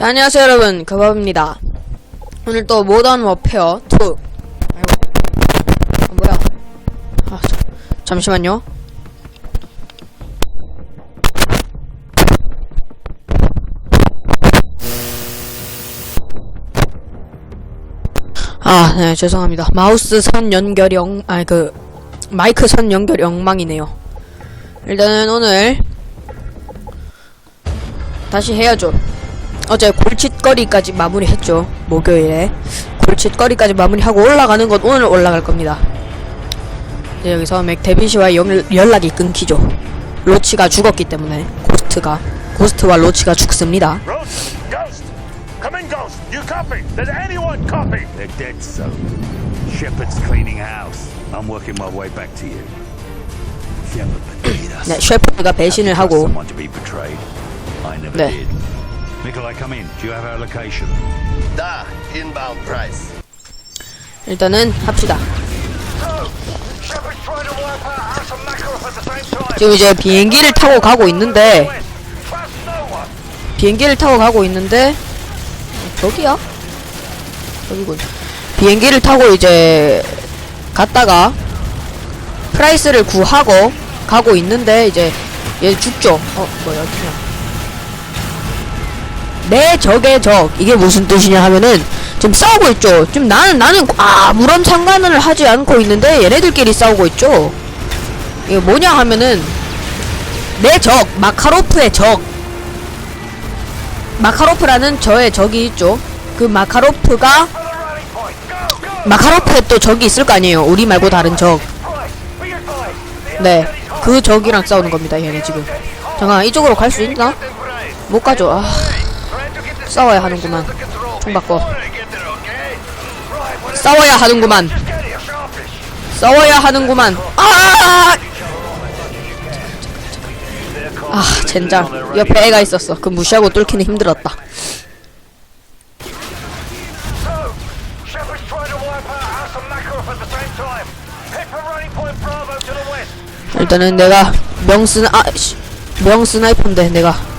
자, 안녕하세요, 여러분. 그밥입니다. 오늘 또 모던 워페어 2. 아이고. 아, 뭐야. 아, 자, 잠시만요. 아, 네, 죄송합니다. 마우스 선 연결이 엉, 아니, 그, 마이크 선 연결이 엉망이네요. 일단은 오늘, 다시 해야죠. 어제 골칫거리까지 마무리했죠. 목요일에. 골칫거리까지 마무리하고 올라가는 건 오늘 올라갈 겁니다. 이제 여기서 맥데빈 씨와 연, 연락이 끊기죠. 로치가 죽었기 때문에, 고스트가. 고스트와 로치가 죽습니다. 네, 셰프가 배신을 하고, 네. Nikolai, come in. Do you have our location? Da, inbound price. 일단은 합시다. 지금 이제 비행기를 타고 가고 있는데. 비행기를 타고 가고 있는데 저기야? 저기군 비행기를 타고 이제 갔다가 프라이스를 구하고 가고 있는데 이제 얘 죽죠 어 뭐야 그냥 내 적의 적 이게 무슨 뜻이냐 하면은 지금 싸우고 있죠 지금 나는 나는 아무런 상관을 하지 않고 있는데 얘네들끼리 싸우고 있죠 이게 뭐냐 하면은 내 적 마카로프의 적 마카로프라는 저의 적이 있죠. 그 마카로프가! 마카로프에 또 적이 있을 거 아니에요. 우리 말고 다른 적. Price, be advised. The 네, Elder's hot. 그 적이랑 싸우는 겁니다. 얘네 지금. 잠깐 이쪽으로 갈 수 있나? 못 가죠. 아, 싸워야 하는구만. 총 바꿔. 싸워야 하는구만. 싸워야 하는구만. 아! 아, 젠장. 옆에 애가 있었어. 그 무시하고 뚫기는 힘들었다. 일단은 내가 명스 아 씨, 명스나이퍼인데 내가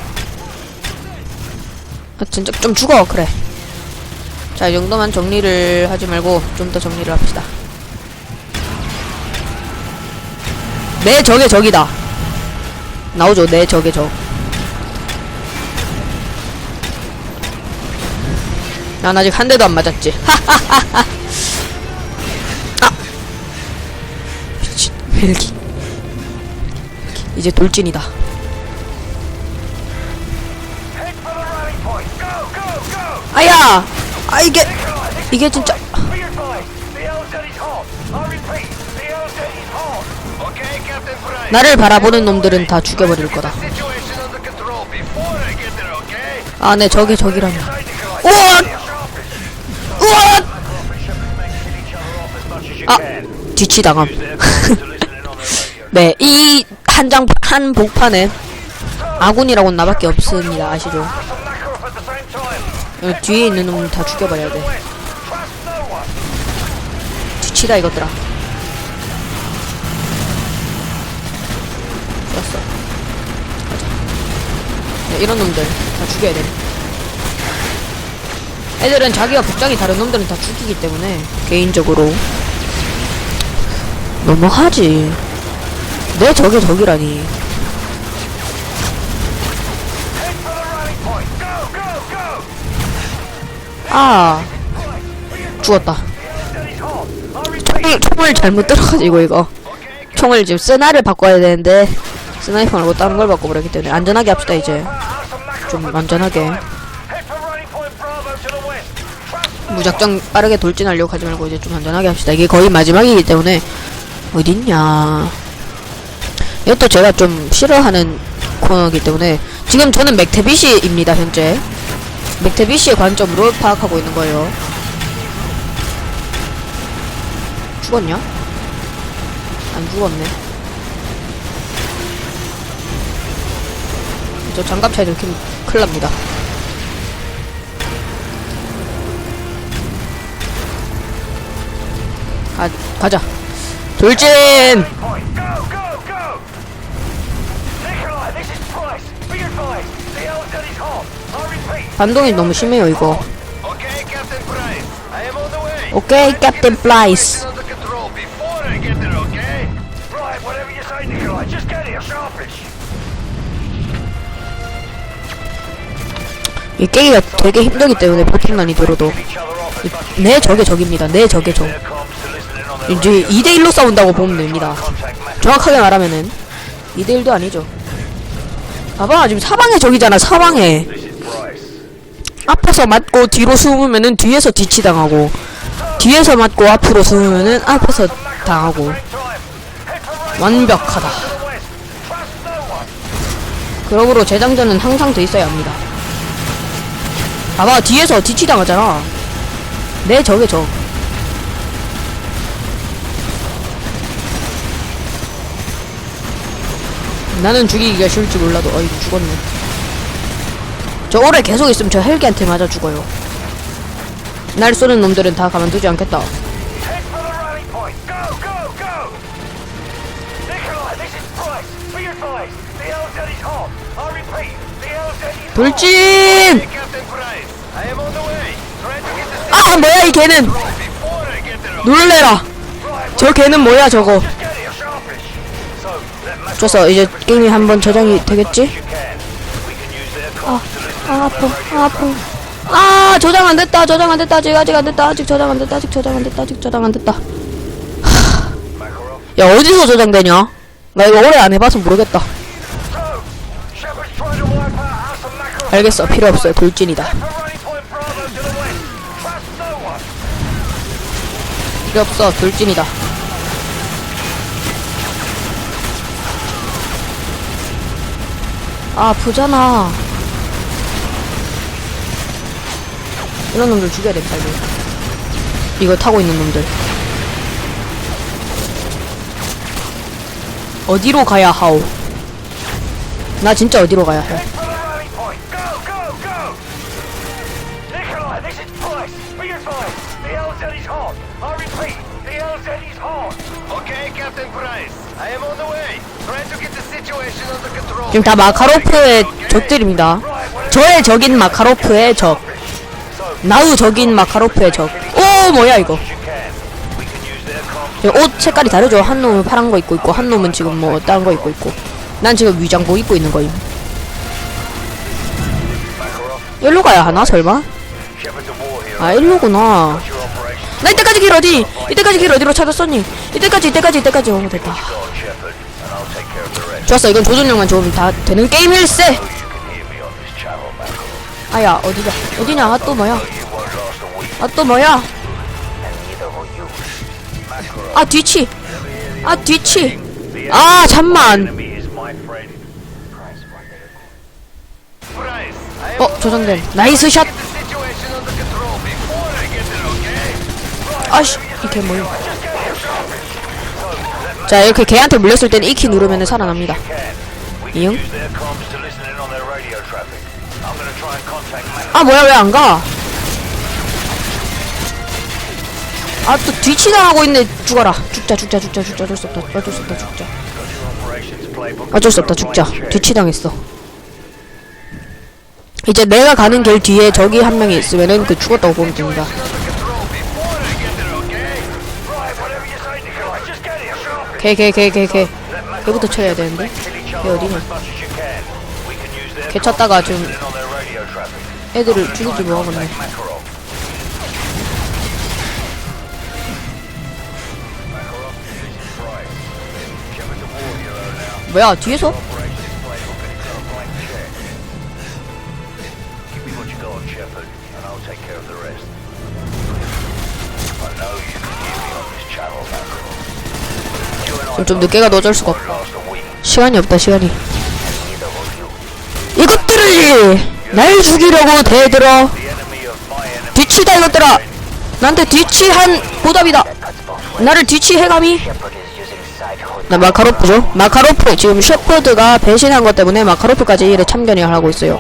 아 진짜 좀 죽어 그래. 자 이 정도만 정리를 하지 말고 좀 더 정리를 합시다. 내 적의 적이다. 나오죠 내 적의 적. 난 아직 한 대도 안 맞았지. 하하하하 아! 미친 헬기. 이제 돌진이다. 아야! 아 이게 이게 진짜. 나를 바라보는 놈들은 다 죽여버릴 거다. 아, 적이라니. Say, Nikolai, 우와! 우와! 아, the radio. 네, 이 한 장 한 복판에 아군이라고는 나밖에 없습니다. 아시죠? 여기 뒤에 있는 놈다 죽여버려야 돼. 뒤치다 이것들아. 가자. 네, 이런 놈들 다 죽여야 돼. 애들은 자기가 복장이 다른 놈들은 다 죽이기 때문에 개인적으로 너무하지. 내 적의 적이라니. 아. 죽었다. 총을, 총을 잘못 들어가지고 이거? 총을 지금 스나를 바꿔야 되는데 스나이퍼 말고 다른 걸 바꿔버렸기 때문에 안전하게 합시다 이제. 좀 안전하게. 무작정 빠르게 돌진하려고 하지 말고 이제 좀 안전하게 합시다. 이게 거의 마지막이기 때문에. 어딨냐. 이것도 제가 좀 싫어하는 코너이기 때문에. 지금 저는 맥테비시입니다 현재 맥테비시의 관점으로 파악하고 있는 거예요. 죽었냐? 안 죽었네. 저 장갑 차이 들키면 큰일 납니다. 가, 가자. 돌진 반동이 너무 심해요 이거. 오케이 캡틴 플라이스. 이 깨기가 되게 힘들기 때문에 보통 난이도로도 내 적의 적입니다 내 적의 적 이제 2대1로 싸운다고 보면 됩니다. 정확하게 말하면은 2대1도 아니죠 봐봐 지금 사방에 적이잖아 사방에. 앞에서 맞고 뒤로 숨으면은 뒤에서 뒤치 당하고 뒤에서 맞고 앞으로 숨으면은 앞에서 당하고. 완벽하다. 그러므로 재장전은 항상 돼 있어야 합니다. 봐봐 뒤에서 뒤치 당하잖아. 내 적의 적. 나는 죽이기가 쉬울지 몰라도 어이 죽었네 저 오래 계속 있으면 저 헬기한테 맞아 죽어요 날 쏘는 놈들은 다 가만두지 않겠다. 돌진! 아 뭐야 이 개는. 놀래라 저 개는 뭐야 저거 좋았어 이제 게임이 한번 저장이 되겠지? you 아 아파 아 아파 아 저장 안 됐다 저장 안 됐다 아직 아직 안 됐다 아직 저장 안 됐다 아직 저장 안 됐다 아직 저장 안 됐다. 야 어디서 저장되냐 나 이거 오래 안 해봐서 모르겠다. 알겠어 필요 없어요 돌진이다. 필요 없어 돌진이다 아 아프잖아 이런 놈들 죽여야 돼 빨리 이거 타고 있는 놈들 어디로 가야 하오 나 진짜 어디로 가야 해. 지금 다 마카로프의 적들입니다 저의 적인 마카로프의 적 나우 적인 마카로프의 적. 오 뭐야 이거? 옷 색깔이 다르죠. 한 놈은 파란 거 입고 있고 한 놈은 지금 뭐 다른 거 입고 있고. 난 지금 위장복 입고 있는 거임. 일로 가야 하나 설마? 아 일로구나. 나 이때까지 길 어디? 이때까지 길 어디로 찾았었니? 이때까지 이때까지 이때까지 오 됐다. The rest. 좋았어 이건 조준력만 좋으면 다 되는 게임일세. 아야 어디냐? 어디냐? 아 또 뭐야? 아 또 뭐야? 아 뒤치. 아 뒤치. 아 잠만. 어 way. 나이스 샷. 아씨 이게 뭐야? 자 이렇게 걔한테 물렸을 때는 이키 누르면 살아납니다. 이응? 아 뭐야 왜 안 가? 아 또 뒤치당하고 있네 죽어라 죽자 죽자 죽자 죽자 어쩔 수 없다 어쩔 수 없다 죽자. 어쩔 수 없다 죽자 뒤치당했어 이제 내가 가는 길 뒤에 적이 한 명이 있으면은 그 죽었다고 보면 됩니다. 개 개 개 개개 개부터 쳐야 되는데 off 어디냐 as much as you can. We can use their 걔 쳤다가 좀 comms to listen in on their radio traffic. 애들을 죽일지 now. 뭐야 뒤에서? 지금 좀 늦게 가도 어쩔 수가 없다 시간이 없다 시간이. 이것들을 날 죽이려고 대들어. 뒤치다 이것들아. 나한테 뒤치한 보답이다. 나를 뒤치해 감히. 나 마카로프죠? 마카로프. 지금 셰퍼드가 배신한 것 때문에 마카로프까지 일에 참견을 하고 있어요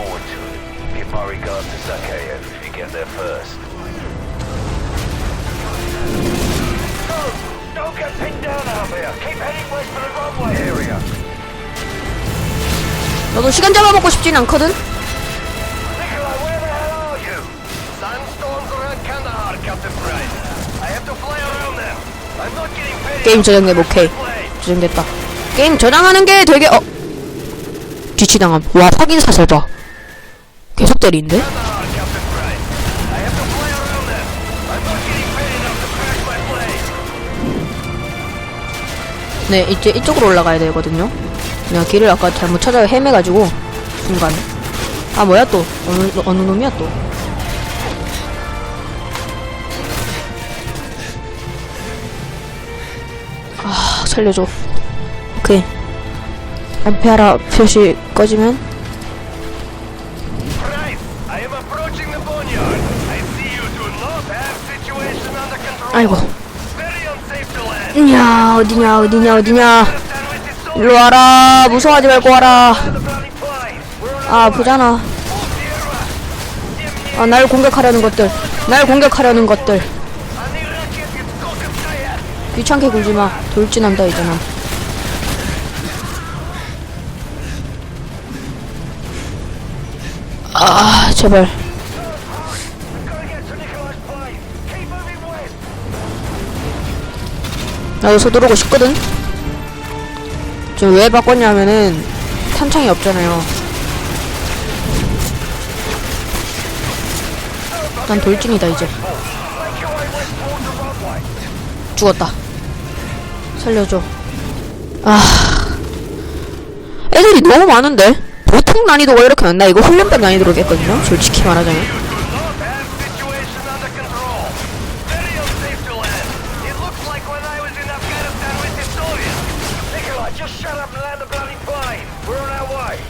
너도 시간 잡아먹고 싶진 않거든? Nikolai, where the hell are you? Sandstorms around Kandahar, Captain Price. I have to fly around them. I'm not getting paid. 게임 저장돼, 오케이. 저장됐다. 게임 저장하는 게 되게, 어. 뒤치당함. 와, 확인 사살 봐. 계속 때리는데? Kandahar, Captain Price. I have to fly around them. I'm not getting paid enough to crash my plane. 네, 이제 이쪽으로 올라가야 되거든요. 내가 길을 아까 잘못 찾아 헤매가지고 순간 아 뭐야 또 어느 어느 놈이야 또 아, 살려줘. 오케이. 안페아라 표시 꺼지면. 아이고. 야 어디냐 어디냐 어디냐 일로 와라 무서워하지 말고 와라 아 아프잖아 아 날 공격하려는 것들 날 공격하려는 것들. 귀찮게 굴지마 돌진한다 난 아, 제발. 나도 서두르고 싶거든? 지금 왜 바꿨냐면은, 탄창이 없잖아요. 난 돌진이다, 이제. 죽었다. 살려줘. 아. 애들이 너무 많은데? 보통 난이도가 이렇게 많나? 이거 훈련병 난이도로 겠거든요? 솔직히 말하자면.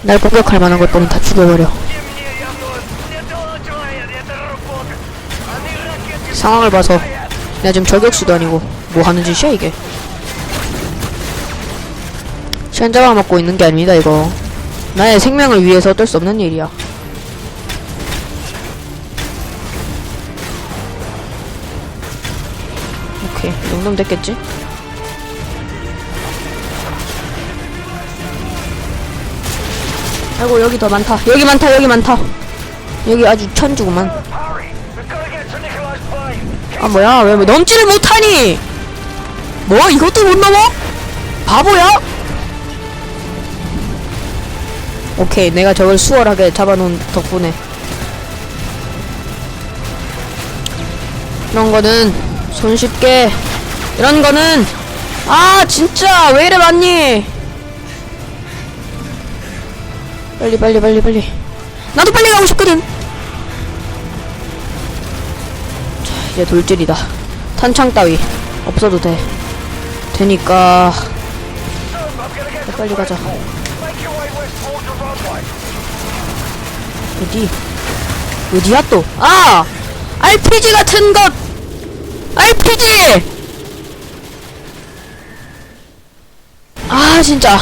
날 공격할 만한 것들은 다 죽여버려. 상황을 봐서 내가 지금 저격수도 아니고 뭐 하는 짓이야 이게. 시간 잡아먹고 있는 게 아닙니다 이거. 나의 생명을 위해서 어쩔 수 없는 일이야. 오케이, 이 정도면 됐겠지? 아이고 여기 더 많다. 여기 많다 여기 많다. 여기 아주 천주구만. 아 뭐야? 왜 뭐 넘지를 못하니? 뭐 이것도 못 넘어? 바보야? 오케이 내가 저걸 수월하게 잡아놓은 덕분에. 이런 거는 손쉽게. 이런 거는 아 진짜! 왜 이래 많니 빨리 빨리 빨리 빨리 나도 빨리 가고 싶거든 자 이제 돌질이다 탄창 따위 없어도 돼 되니까 빨리 가자. 어디? 어디야 또? 아! RPG 같은 것! RPG! 아 진짜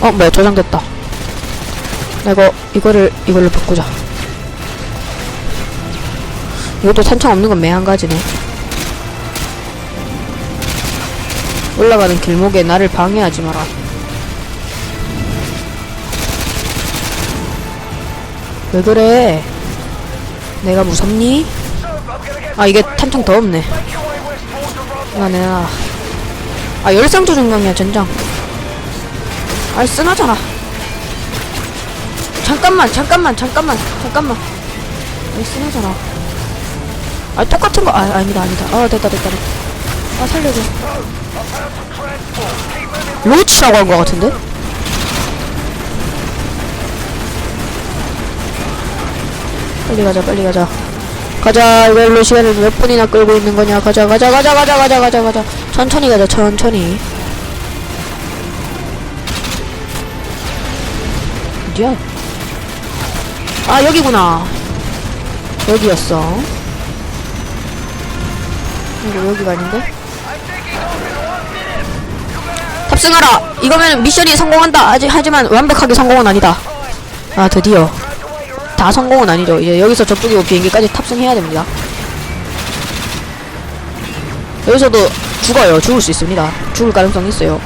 어 뭐야 저장됐다 나 이거 이거를 이걸로 바꾸자. 이것도 탄창 없는 건 매한 가지네. 올라가는 길목에 나를 방해하지 마라. 왜 그래? 내가 무섭니? 아 이게 탄창 더 없네. runway. 아 내가 아 열상 조준경이야 젠장. 아 쓰나잖아 잠깐만 잠깐만 잠깐만 잠깐만. 아 쓰나잖아 아 똑같은 거 아 아니다 아니다. 아 됐다 됐다 됐다. 아 살려줘. 로치라고 한 거 같은데? 빨리 가자 빨리 가자. 가자 이걸로 시간을 몇 분이나 끌고 있는 거냐. 가자 가자 가자 가자 가자 가자 가자. 천천히 가자 천천히. 어디야 아 여기구나 여기였어 이거 여기가 아닌데 탑승하라 이거면 미션이 성공한다 아직 하지만 완벽하게 성공은 아니다 아 드디어 다 성공은 아니죠. 이제 여기서 저쪽이고 비행기까지 탑승해야 됩니다. 여기서도 죽어요. 죽을 수 있습니다. 죽을 가능성이 있어요.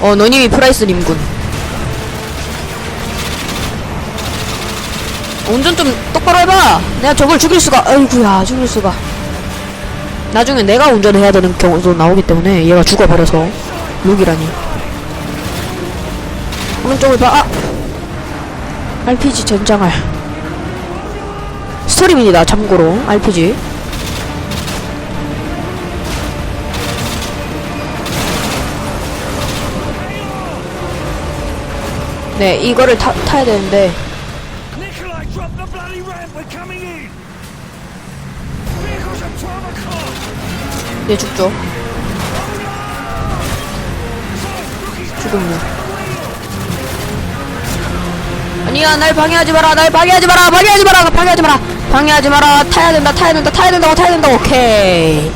어, 너님이 프라이스님군. 운전 좀 똑바로 해봐. 내가 저걸 죽일 수가. 아이구야, 죽일 수가. 나중에 내가 운전해야 되는 경우도 나오기 때문에 얘가 죽어버려서 룩이라니 오른쪽을 봐 아! RPG 전장할 스토리입니다 참고로 RPG 네 이거를 타, 타야 되는데 얘 죽죠. 죽음요 아니야 날 방해하지 마라 날 방해하지 마라 방해하지 마라 방해하지 마라. 방해하지 마라. 타야 된다 타야 된다 타야 된다고 타야 된다 오케이